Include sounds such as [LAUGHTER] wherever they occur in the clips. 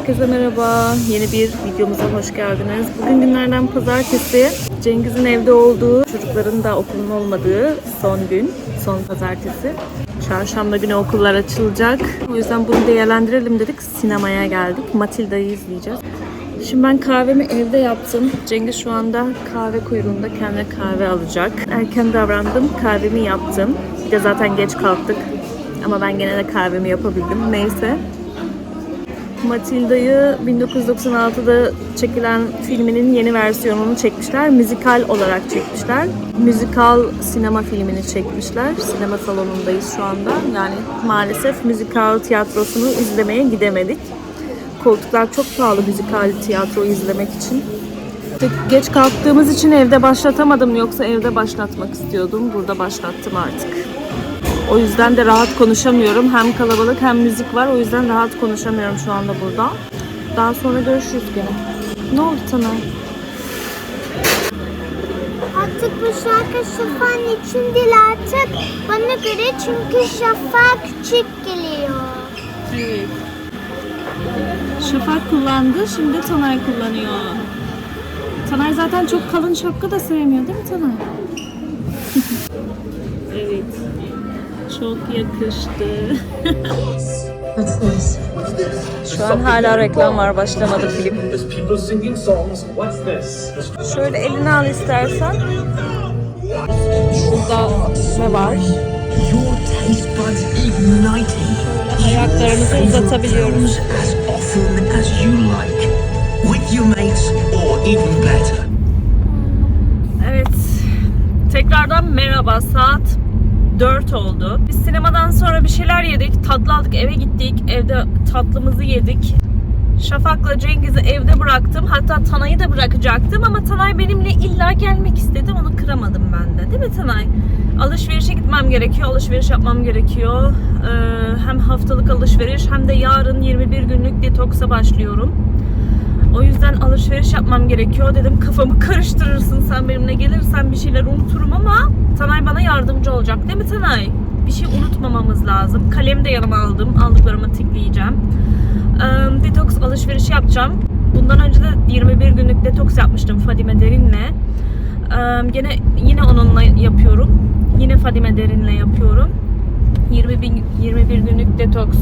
Herkese merhaba. Yeni bir videomuza hoş geldiniz. Bugün günlerden pazartesi. Cengiz'in evde olduğu, çocukların da okulun olmadığı son gün, son pazartesi. Çarşamba günü okullar açılacak. O yüzden bunu değerlendirelim dedik. Sinemaya geldik. Matilda'yı izleyeceğiz. Şimdi ben kahvemi evde yaptım. Cengiz şu anda kahve kuyruğunda kendine kahve alacak. Erken davrandım, kahvemi yaptım. Bir de zaten geç kalktık. Ama ben gene de kahvemi yapabildim. Neyse. Matilda'yı 1996'da çekilen filminin yeni versiyonunu çekmişler. Müzikal olarak çekmişler. Müzikal sinema filmini çekmişler. Sinema salonundayız şu anda. Yani maalesef müzikal tiyatrosunu izlemeye gidemedik. Koltuklar çok pahalı müzikal tiyatro izlemek için. Geç kalktığımız için evde başlatamadım. Yoksa evde başlatmak istiyordum. Burada başlattım artık. O yüzden de rahat konuşamıyorum. Hem kalabalık hem müzik var. O yüzden rahat konuşamıyorum şu anda burada. Daha sonra görüşürüz gene. Ne oldu Tanay? Artık bu şarkı şafağın için değil artık bana göre çünkü şafak çift geliyor. Evet. Şafak kullandı. Şimdi Tanay kullanıyor. Tanay zaten çok kalın şapka da sevmiyor değil mi Tanay? [LAUGHS] evet. Çok yakıştı. [LAUGHS] Şu an hala reklam var. Başlamadı film. Şöyle elini al istersen. Burada ne var? Ayaklarımızı uzatabiliyoruz. As often as you like. With your mates or even better. Evet. Tekrardan merhaba. Saat 4 oldu. Biz sinemadan sonra bir şeyler yedik. Tatlı aldık eve gittik. Evde tatlımızı yedik. Şafak'la Cengiz'i evde bıraktım. Hatta Tanay'ı da bırakacaktım ama Tanay benimle illa gelmek istedi. Onu kıramadım ben de. Değil mi Tanay? Alışverişe gitmem gerekiyor. Alışveriş yapmam gerekiyor. Ee, hem haftalık alışveriş hem de yarın 21 günlük detoksa başlıyorum. O yüzden alışveriş yapmam gerekiyor. Dedim kafamı karıştırırsın sen benimle gelirsen bir şeyler unuturum ama Tanay bana yardımcı olacak değil mi Tanay? Bir şey unutmamamız lazım. Kalemi de yanıma aldım. Aldıklarımı tikleyeceğim. Ee, detoks alışverişi yapacağım. Bundan önce de 21 günlük detoks yapmıştım Fadime Derin'le. Ee, gene yine onunla yapıyorum. Yine Fadime Derin'le yapıyorum. 21, 21 günlük detoks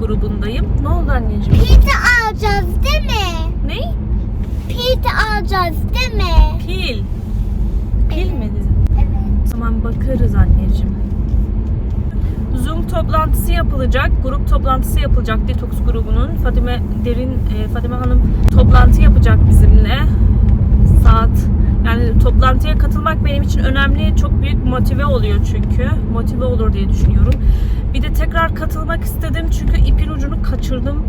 grubundayım. Ne oldu anneciğim? Pizza alacağız değil mi? Ne? Pizza alacağız değil mi? Pil. Pil mi dedin? Evet. Tamam bakarız anneciğim. Zoom toplantısı yapılacak, grup toplantısı yapılacak Detox grubunun. Fadime Derin, e, Fadime Hanım toplantı yapacak bizimle. Saat yani toplantıya katılmak benim için önemli, çok büyük motive oluyor çünkü. Motive olur diye düşünüyorum. Bir de tekrar katılmak istedim çünkü ipin ucunu kaçırdım.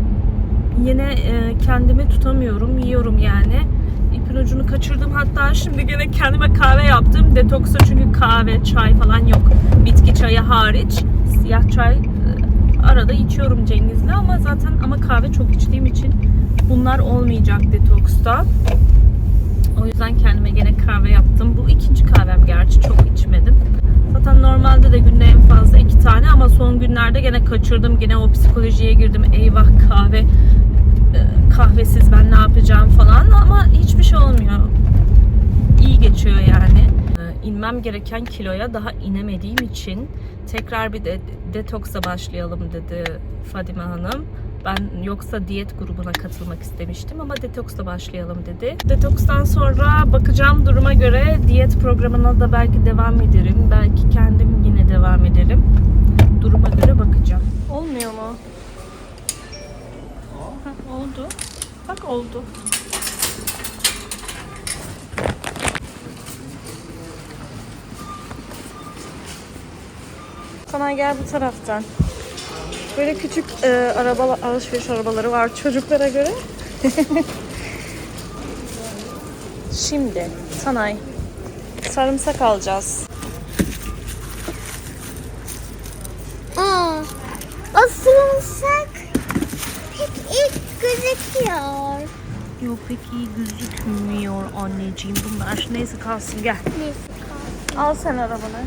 Yine e, kendimi tutamıyorum, yiyorum yani. İpin ucunu kaçırdım. Hatta şimdi gene kendime kahve yaptım. Detoksa çünkü kahve, çay falan yok. Bitki çayı hariç. Siyah çay e, arada içiyorum Cengiz'le ama zaten ama kahve çok içtiğim için bunlar olmayacak detoksta. O yüzden kendime gene kahve yaptım. Bu ikinci kahvem gerçi çok içmedim. Zaten normalde de günde en fazla iki tane ama son günlerde gene kaçırdım. Gene o psikolojiye girdim. Eyvah kahve kahvesiz ben ne yapacağım falan ama hiçbir şey olmuyor. İyi geçiyor yani. E, İnmem gereken kiloya daha inemediğim için tekrar bir de detoksa başlayalım dedi Fadime Hanım. Ben yoksa diyet grubuna katılmak istemiştim ama detoksla başlayalım dedi. Detokstan sonra bakacağım duruma göre diyet programına da belki devam ederim. Belki kendim yine devam ederim. Duruma göre bakacağım. Olmuyor mu? Oldu. Bak oldu. Sana gel bu taraftan. Böyle küçük e, araba alışveriş arabaları var çocuklara göre. [LAUGHS] Şimdi Sanay sarımsak alacağız. Aa, o sarımsak pek ilk gözüküyor. Yok pek iyi gözükmüyor anneciğim bunlar. Neyse kalsın gel. Neyse kalsın. Al sen arabanı.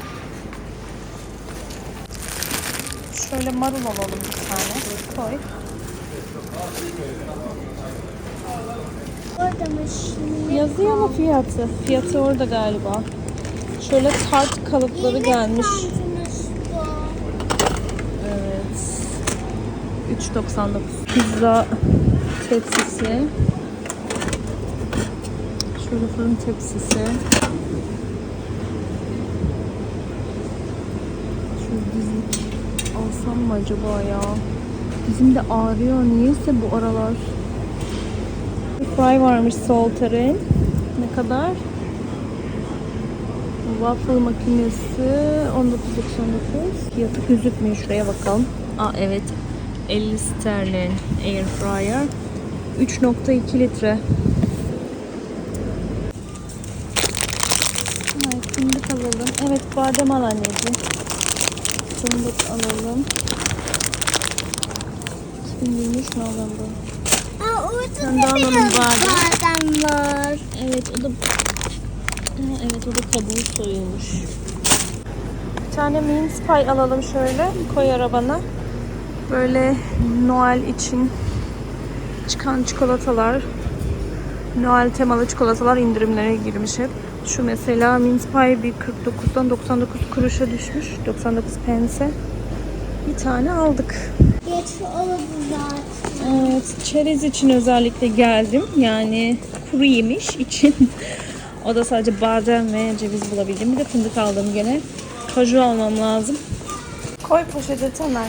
Şöyle marul alalım bir tane. Koy. Yazıyor mu fiyatı? Fiyatı orada galiba. Şöyle tart kalıpları gelmiş. Evet. 3.99. Pizza tepsisi. Şöyle fırın tepsisi. Şöyle dizlik alsam mı acaba ya? Dizim de ağrıyor. Niyeyse bu aralar. Fry varmış Salter'in. Ne kadar? Waffle makinesi 19.99. Fiyatı gözükmüyor. Şuraya bakalım. Aa evet. 50 sterlin air fryer. 3.2 litre. Ay, fındık alalım. Evet badem al anneciğim. Fındık alalım. 2023 mi alındı? Aa, orada Sen de da biraz bari. badem var. Evet o da evet o da kabuğu soyulmuş. Bir tane mince pie alalım şöyle. Koy arabana. Böyle Noel için çıkan çikolatalar. Noel temalı çikolatalar indirimlere girmiş hep. Şu mesela mince pie bir 49'dan 99 kuruşa düşmüş. 99 pense. Bir tane aldık. Geç oldu zaten. Evet, çerez için özellikle geldim. Yani kuru yemiş için. o da sadece badem ve ceviz bulabildim. Bir de fındık aldım gene. Kaju almam lazım. Koy poşete Taner.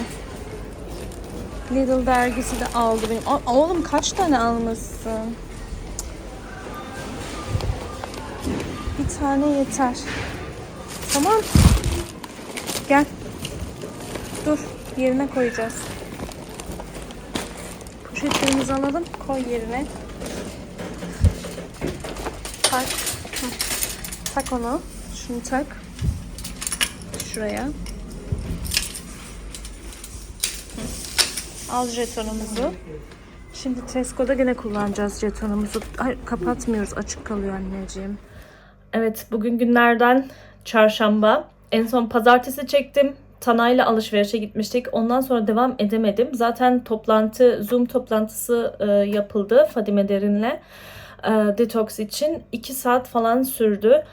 Lidl dergisi de aldı benim. Aa, oğlum kaç tane almışsın? Bir tane yeter. Tamam. Gel. Dur. Yerine koyacağız. Poşetlerimizi alalım. Koy yerine. Tak. Tak onu. Şunu tak. Şuraya. Al jetonumuzu. Şimdi Tesco'da gene kullanacağız jetonumuzu. Hayır kapatmıyoruz. Açık kalıyor anneciğim. Evet bugün günlerden çarşamba. En son pazartesi çektim. Tanay'la alışverişe gitmiştik. Ondan sonra devam edemedim. Zaten toplantı, Zoom toplantısı e, yapıldı Fadime Derin'le. E, detox için. 2 saat falan sürdü.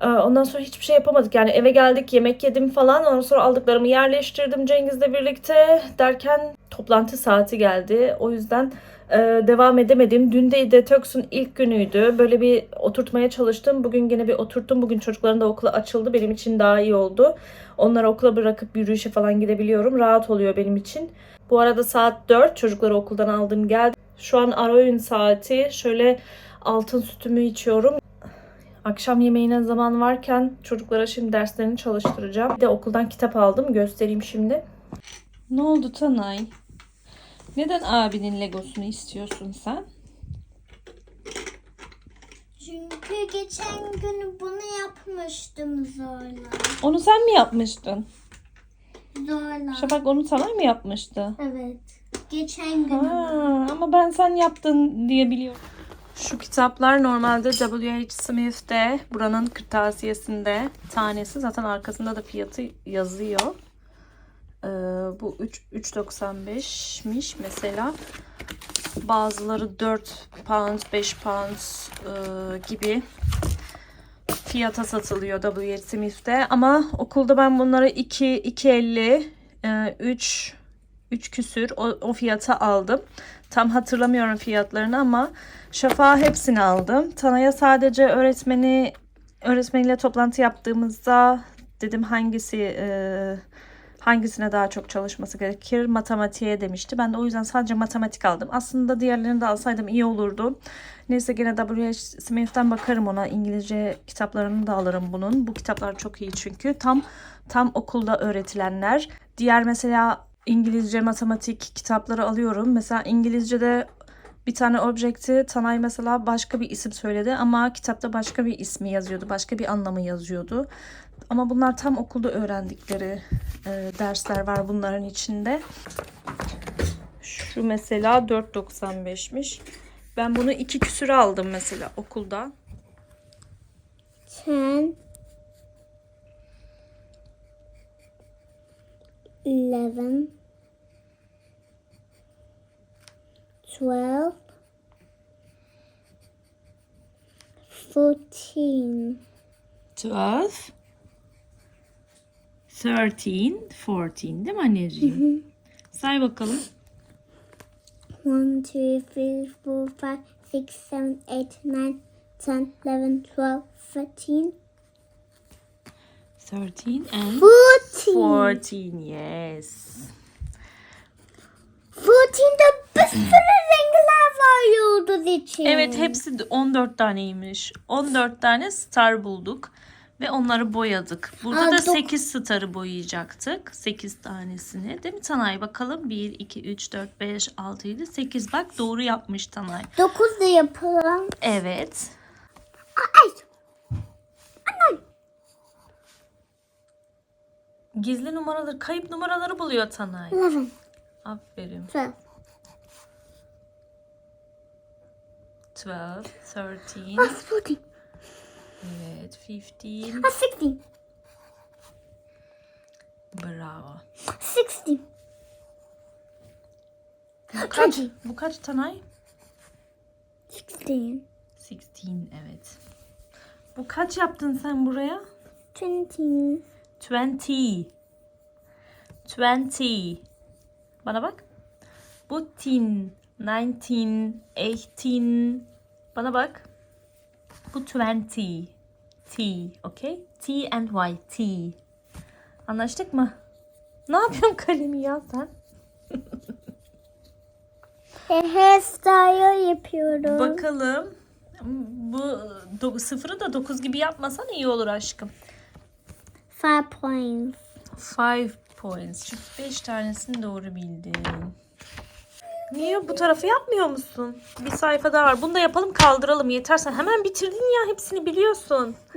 E, ondan sonra hiçbir şey yapamadık. Yani eve geldik, yemek yedim falan. Ondan sonra aldıklarımı yerleştirdim Cengiz'le birlikte. Derken toplantı saati geldi. O yüzden e, devam edemedim. Dün de detox'un ilk günüydü. Böyle bir oturtmaya çalıştım. Bugün gene bir oturttum. Bugün çocukların da okula açıldı. Benim için daha iyi oldu. Onları okula bırakıp yürüyüşe falan gidebiliyorum. Rahat oluyor benim için. Bu arada saat 4. Çocukları okuldan aldım geldim. Şu an ara saati. Şöyle altın sütümü içiyorum. Akşam yemeğine zaman varken çocuklara şimdi derslerini çalıştıracağım. Bir de okuldan kitap aldım. Göstereyim şimdi. Ne oldu Tanay? Neden abinin Legosunu istiyorsun sen? Çünkü geçen gün bunu yapmıştım zorla. Onu sen mi yapmıştın? Zorla. Şafak onu Tanay mı yapmıştı? Evet. Geçen gün. Ha, ama ben sen yaptın diye biliyorum. Şu kitaplar normalde W.H. Smith'te buranın kırtasiyesinde tanesi zaten arkasında da fiyatı yazıyor. Ee, bu 3 3.95'miş mesela. Bazıları 4 pound, 5 pound e, gibi fiyata satılıyor W.H. Smith'te ama okulda ben bunları 2 2.50 e, 3 3 küsür o, o fiyata aldım. Tam hatırlamıyorum fiyatlarını ama Şafağa hepsini aldım. Tana'ya sadece öğretmeni öğretmeniyle toplantı yaptığımızda dedim hangisi e, hangisine daha çok çalışması gerekir matematiğe demişti. Ben de o yüzden sadece matematik aldım. Aslında diğerlerini de alsaydım iyi olurdu. Neyse gene W.H. Smith'ten bakarım ona. İngilizce kitaplarını da alırım bunun. Bu kitaplar çok iyi çünkü. Tam tam okulda öğretilenler. Diğer mesela İngilizce, matematik kitapları alıyorum. Mesela İngilizce'de bir tane objekti Tanay mesela başka bir isim söyledi ama kitapta başka bir ismi yazıyordu. Başka bir anlamı yazıyordu. Ama bunlar tam okulda öğrendikleri e, dersler var bunların içinde. Şu mesela 4.95'miş. Ben bunu iki küsüre aldım mesela okulda. Ten. Eleven. twelve, fourteen, 12, 13, 14 değil mi anneciğim? Say bakalım. one, two, three, four, five, six, seven, eight, nine, ten, eleven, twelve, thirteen, 13 and fourteen. 14 yes. Fourteen'de bir [CLEARS THROAT] sürü renkler var yıldız için. Evet hepsi de 14 taneymiş. 14 tane star bulduk. Ve onları boyadık. Burada Aa, da dok- 8 starı boyayacaktık. 8 tanesini. Değil mi Tanay? Bakalım 1, 2, 3, 4, 5, 6, 7, 8. Bak doğru yapmış Tanay. Dokuz da yapalım. Evet. Ay. Gizli numaraları, kayıp numaraları buluyor Tanay. Eleven, Aferin. twelve, 12, 13, ah, fourteen, evet, 15. ah, sixteen, Bravo. sixteen, Bu kaç? Bu kaç Tanay? sixteen, 16 evet. Bu kaç yaptın sen buraya? twenty, 20. 20. Bana bak. Bu tin. 19. 18. Bana bak. Bu 20. T. Okay? T and Y. T. Anlaştık mı? Ne yapıyorsun kalemi ya sen? [LAUGHS] E, hairstyle yapıyorum. Bakalım. Bu do- sıfırı da 9 gibi yapmasan iyi olur aşkım. Five points. 5 points. Çünkü 5 tanesini doğru bildin. Niye bu tarafı yapmıyor musun? Bir sayfa daha var. Bunu da yapalım kaldıralım. Yeter sen hemen bitirdin ya. Hepsini biliyorsun. [LAUGHS]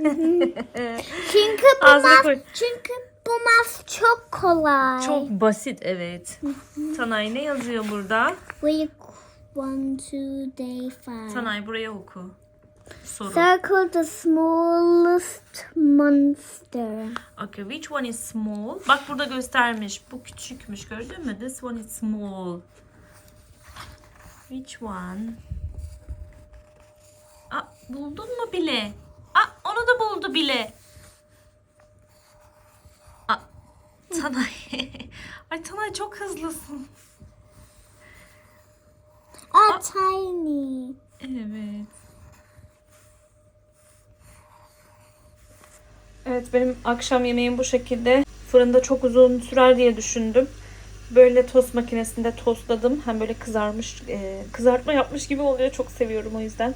Çünkü bu Ağzına mas, koy. çünkü bu mas çok kolay. Çok basit evet. Tanay ne yazıyor burada? Week one, two, day five. Tanay buraya oku. Soru. Circle the smallest monster. Okay, which one is small? Bak burada göstermiş. Bu küçükmüş gördün mü? This one is small. Which one? Aa, buldun mu bile? Aa, onu da buldu bile. Aa, Tanay. [LAUGHS] Ay Tanay çok hızlısın. A tiny. Evet. Evet benim akşam yemeğim bu şekilde. Fırında çok uzun sürer diye düşündüm. Böyle tost makinesinde tostladım. Hem böyle kızarmış, e, kızartma yapmış gibi oluyor. Çok seviyorum o yüzden.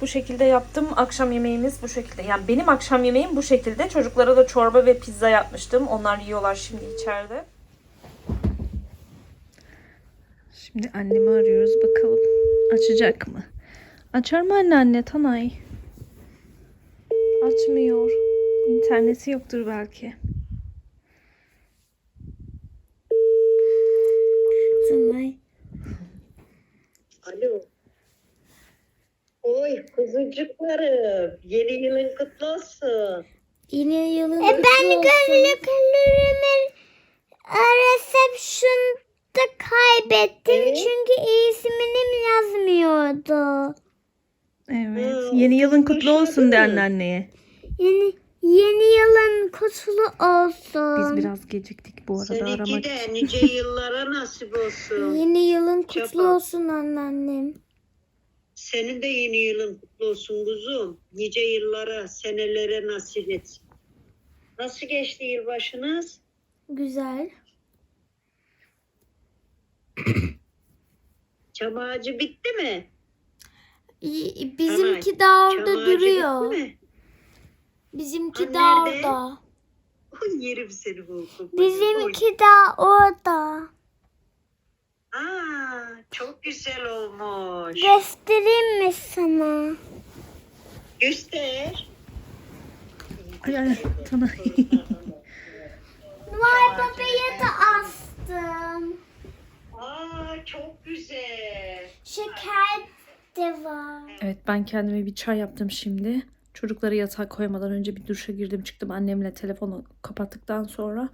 Bu şekilde yaptım. Akşam yemeğimiz bu şekilde. Yani benim akşam yemeğim bu şekilde. Çocuklara da çorba ve pizza yapmıştım. Onlar yiyorlar şimdi içeride. Şimdi annemi arıyoruz bakalım. Açacak mı? Açar mı anne anne Tanay? Açmıyor. İnterneti yoktur belki. Tonight. Alo. Oy kuzucuklarım. Yeni yılın kutlu olsun. Yine yılın e ben gönüllülerimin reception'da kaybettim Ee? çünkü ismim yazmıyordu. Evet. Hmm, Yeni yılın kutlu olsun de anneanneye. Yeni yeni yılın kutlu olsun. Biz biraz geciktik bu arada Seninki aramak de için. nice [LAUGHS] yıllara nasip olsun. Yeni yılın kutlu Çabuk. olsun anneannem. Senin de yeni yılın kutlu olsun kuzum. Nice yıllara, senelere nasip etsin. Nasıl geçti yılbaşınız? Güzel. [COUGHS] Çam ağacı bitti mi? İyi, Bizimki daha Çam orada ağacı duruyor. bitti mi? Bizimki Ha, daha nerede? orada. Yerim seni bu okulda. Oy. Bizimki daha orada. Aa, çok güzel olmuş. Göstereyim mi sana? Göster. Ay ay Tanay. Noel Baba'ya da astım. Aa, çok güzel. Şeker de var. Evet ben kendime bir çay yaptım şimdi. Çocukları yatağa koymadan önce bir duşa girdim çıktım annemle telefonu kapattıktan sonra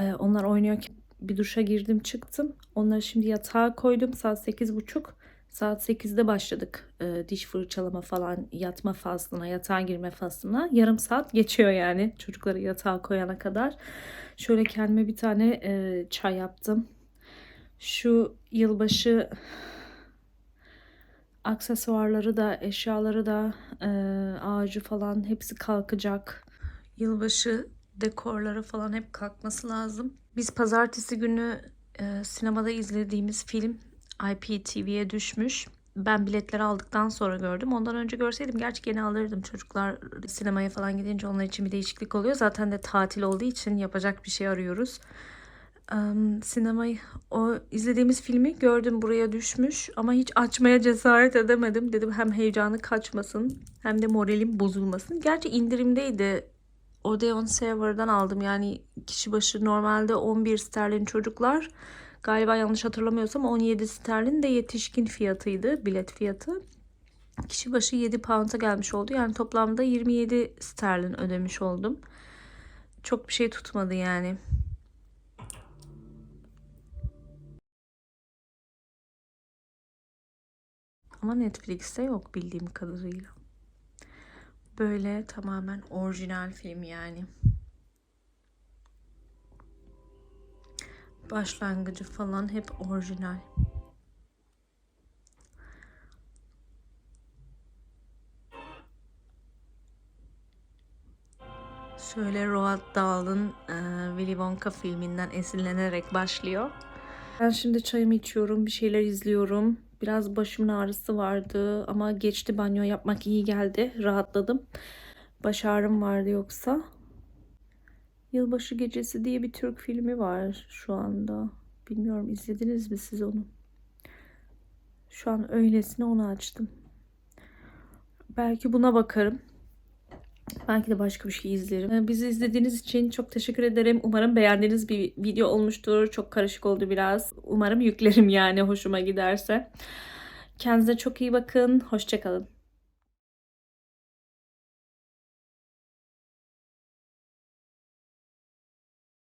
e, onlar oynuyor bir duşa girdim çıktım. Onları şimdi yatağa koydum. Saat 8.30. Saat 8'de başladık e, diş fırçalama falan yatma faslına, yatağa girme faslına. Yarım saat geçiyor yani çocukları yatağa koyana kadar. Şöyle kendime bir tane e, çay yaptım. Şu yılbaşı aksesuarları da, eşyaları da, e, ağacı falan hepsi kalkacak. Yılbaşı dekorları falan hep kalkması lazım. Biz pazartesi günü e, sinemada izlediğimiz film IPTV'ye düşmüş. Ben biletleri aldıktan sonra gördüm. Ondan önce görseydim gerçi gene alırdım. Çocuklar sinemaya falan gidince onlar için bir değişiklik oluyor. Zaten de tatil olduğu için yapacak bir şey arıyoruz. Em, sinemayı o izlediğimiz filmi gördüm buraya düşmüş ama hiç açmaya cesaret edemedim. Dedim hem heyecanı kaçmasın hem de moralim bozulmasın. Gerçi indirimdeydi. Odeon Saver'dan aldım. Yani kişi başı normalde 11 sterlin çocuklar. Galiba yanlış hatırlamıyorsam 17 sterlin de yetişkin fiyatıydı. Bilet fiyatı. Kişi başı 7 pound'a gelmiş oldu. Yani toplamda 27 sterlin ödemiş oldum. Çok bir şey tutmadı yani. Ama Netflix'te yok bildiğim kadarıyla. Böyle tamamen orijinal film yani. Başlangıcı falan hep orijinal. Şöyle Roald Dahl'ın e, Willy Wonka filminden esinlenerek başlıyor. Ben şimdi çayımı içiyorum, bir şeyler izliyorum. Biraz başımın ağrısı vardı ama geçti banyo yapmak iyi geldi. Rahatladım. Baş ağrım vardı yoksa. Yılbaşı Gecesi diye bir Türk filmi var şu anda. Bilmiyorum izlediniz mi siz onu? Şu an öylesine onu açtım. Belki buna bakarım. Belki de başka bir şey izlerim. Ee, Bizi izlediğiniz için çok teşekkür ederim. Umarım beğendiğiniz bir video olmuştur. Çok karışık oldu biraz. Umarım yüklerim yani hoşuma giderse. Kendinize çok iyi bakın. Hoşçakalın.